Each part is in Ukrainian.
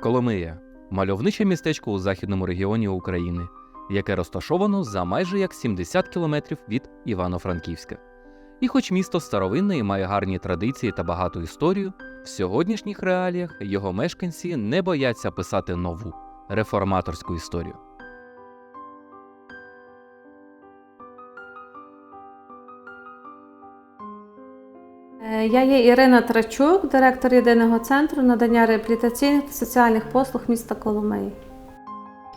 Коломия мальовниче містечко у західному регіоні України, яке розташовано за майже як 70 кілометрів від Івано-Франківська. І хоч місто старовинне і має гарні традиції та багату історію, в сьогоднішніх реаліях його мешканці не бояться писати нову реформаторську історію. Я є Ірина Трачук, директор єдиного центру надання реабілітаційних та соціальних послуг міста Коломиї.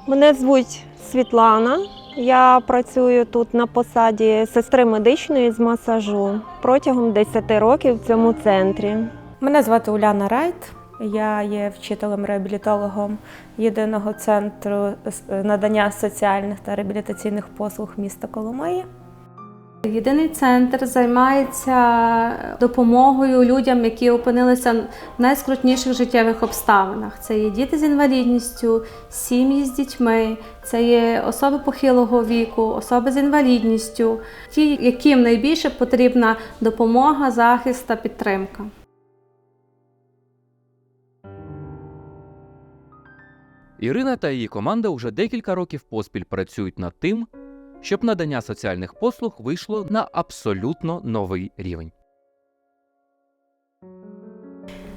Мене звуть Світлана. Я працюю тут на посаді сестри медичної з масажу протягом 10 років в цьому центрі. Мене звати Уляна Райт. Я є вчителем-реабілітологом єдиного центру надання соціальних та реабілітаційних послуг міста Коломиї. Єдиний центр займається допомогою людям, які опинилися в найскрутніших життєвих обставинах. Це є діти з інвалідністю, сім'ї з дітьми, це є особи похилого віку, особи з інвалідністю, ті, яким найбільше потрібна допомога, захист та підтримка. Ірина та її команда вже декілька років поспіль працюють над тим, щоб надання соціальних послуг вийшло на абсолютно новий рівень.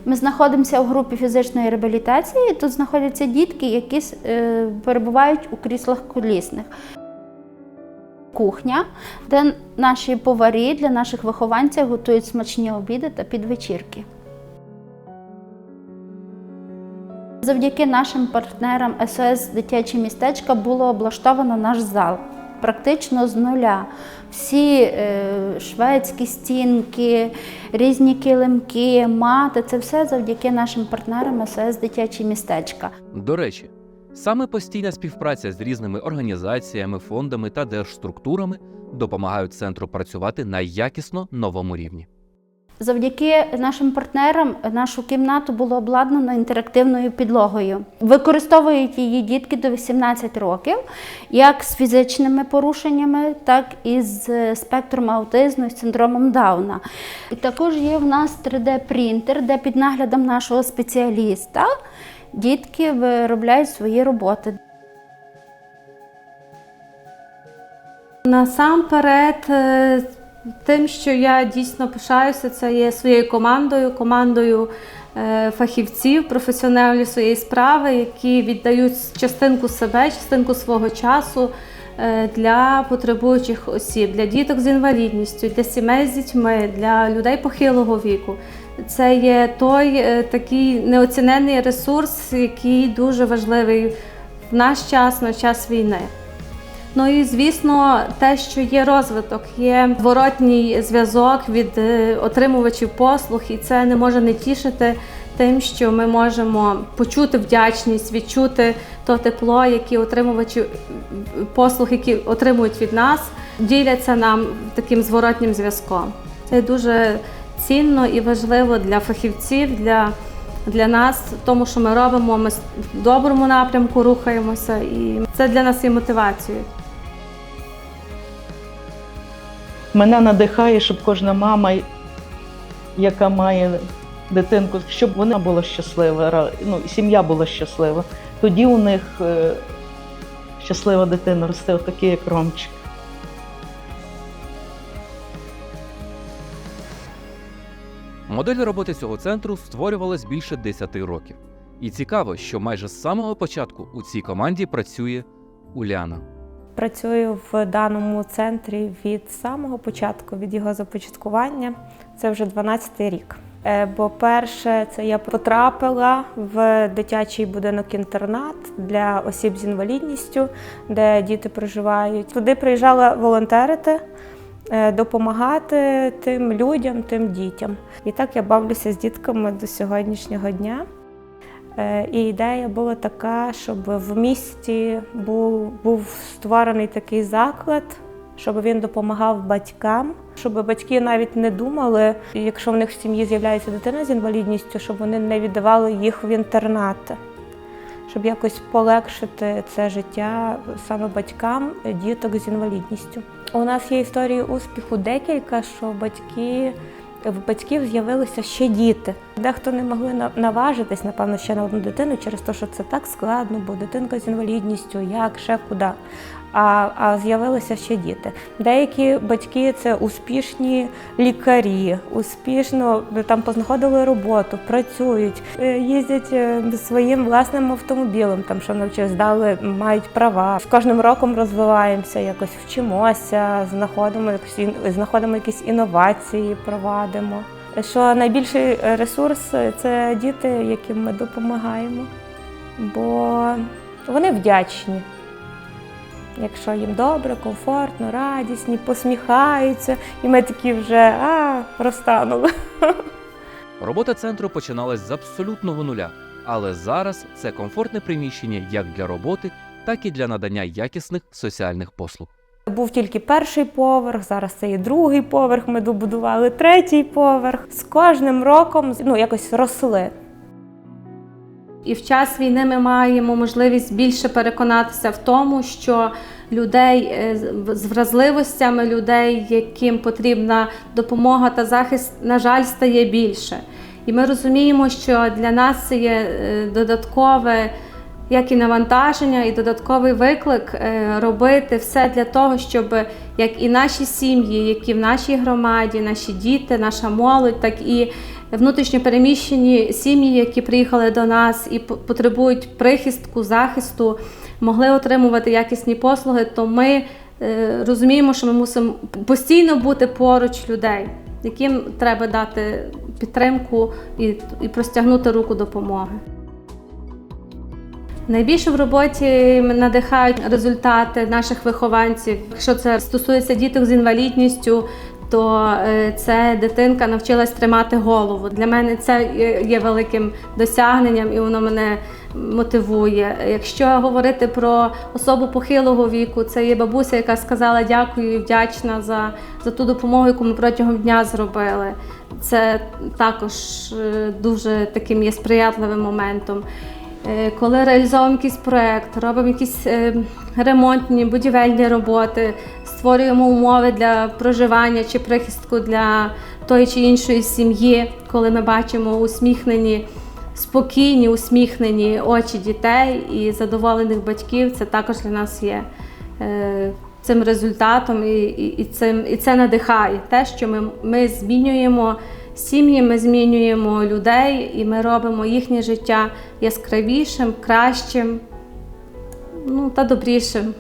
Ми знаходимося у групі фізичної реабілітації. Тут знаходяться дітки, які е, перебувають у кріслах колісних. Кухня, де наші поварі для наших вихованців готують смачні обіди та підвечірки. Завдяки нашим партнерам СОС Дитячі містечка було облаштовано наш зал практично з нуля. Всі е, шведські стінки, різні килимки, мати це все завдяки нашим партнерам СС Дитячі містечка. До речі, саме постійна співпраця з різними організаціями, фондами та держструктурами допомагають центру працювати на якісно новому рівні. Завдяки нашим партнерам нашу кімнату було обладнано інтерактивною підлогою. Використовують її дітки до 18 років, як з фізичними порушеннями, так і з спектром аутизму і синдромом Дауна. І також є в нас 3D-принтер, де під наглядом нашого спеціаліста дітки виробляють свої роботи. Насамперед, е, тим, що я дійсно пишаюся, це є своєю командою, командою е, фахівців, професіоналів своєї справи, які віддають частинку себе, частинку свого часу е, для потребуючих осіб, для діток з інвалідністю, для сімей з дітьми, для людей похилого віку. Це є той е, такий неоцінений ресурс, який дуже важливий в наш час, на час війни. Ну і звісно, те, що є розвиток, є зворотній зв'язок від е, отримувачів послуг, і це не може не тішити тим, що ми можемо почути вдячність, відчути то тепло, яке отримувачі послуг, які отримують від нас, діляться нам таким зворотнім зв'язком. Це дуже цінно і важливо для фахівців, для, для нас, тому що ми робимо. Ми в доброму напрямку рухаємося, і це для нас є мотивацією. Мене надихає, щоб кожна мама, яка має дитинку, щоб вона була щаслива, ну, сім'я була щаслива. Тоді у них е, щаслива дитина росте, отакий, як Ромчик. Модель роботи цього центру створювалась більше 10 років. І цікаво, що майже з самого початку у цій команді працює Уляна. Працюю в даному центрі від самого початку, від його започаткування. Це вже 12-й рік. Е, Бо перше, це я потрапила в дитячий будинок-інтернат для осіб з інвалідністю, де діти проживають. Туди приїжджала волонтерити, е, допомагати тим людям, тим дітям. І так я бавлюся з дітками до сьогоднішнього дня. Е, І ідея була така, щоб в місті був, був створений такий заклад, щоб він допомагав батькам, щоб батьки навіть не думали, якщо в них в сім'ї з'являється дитина з інвалідністю, щоб вони не віддавали їх в інтернати, щоб якось полегшити це життя саме батькам діток з інвалідністю. У нас є історії успіху декілька, що батьки в батьків з'явилися ще діти. Дехто не могли на- наважитись, напевно, ще на одну дитину через те, що це так складно, бо дитинка з інвалідністю, як, ще куди. А, а з'явилися ще діти. Деякі батьки це успішні лікарі, успішно там познаходили роботу, працюють, е, їздять е, своїм власним автомобілем, там що навчили, здали, мають права. З кожним роком розвиваємося, якось вчимося, знаходимо знаходимо якісь інновації, провадимо. Що найбільший ресурс це діти, яким ми допомагаємо, бо вони вдячні. Якщо їм добре, комфортно, радісні, посміхаються, і ми такі вже а, розтанули. Робота центру починалась з абсолютного нуля, але зараз це комфортне приміщення як для роботи, так і для надання якісних соціальних послуг. Був тільки перший поверх, зараз це і другий поверх. Ми добудували третій поверх. З кожним роком ну, якось росли. І в час війни ми маємо можливість більше переконатися в тому, що людей е, з- з вразливостями, людей, яким потрібна допомога та захист, на жаль, стає більше. І ми розуміємо, що для нас це є е, додаткове як і навантаження, і додатковий виклик е, робити все для того, щоб як і наші сім'ї, які в нашій громаді, наші діти, наша молодь, так і внутрішньо переміщені сім'ї, які приїхали до нас і по- потребують прихистку, захисту, могли отримувати якісні послуги, то ми е, розуміємо, що ми мусимо постійно бути поруч людей, яким треба дати підтримку і, і простягнути руку допомоги. Найбільше в роботі надихають результати наших вихованців. Якщо це стосується діток з інвалідністю, то е, це дитинка навчилась тримати голову. Для мене це є- великим досягненням і воно мене мотивує. Якщо говорити про особу похилого віку, це є бабуся, яка сказала дякую і вдячна за, за ту допомогу, яку ми протягом дня зробили. Це також е, дуже таким є сприятливим моментом. Е, Коли реалізовуємо якийсь проєкт, робимо якісь е, ремонтні будівельні роботи, створюємо умови для проживання чи прихистку для тої чи іншої сім'ї, коли ми бачимо усміхнені, спокійні, усміхнені очі дітей і задоволених батьків, це також для нас є е, цим результатом, і, і, і, цим, і це надихає. Те, що ми, ми змінюємо сім'ї, ми змінюємо людей і ми робимо їхнє життя яскравішим, кращим ну, та добрішим.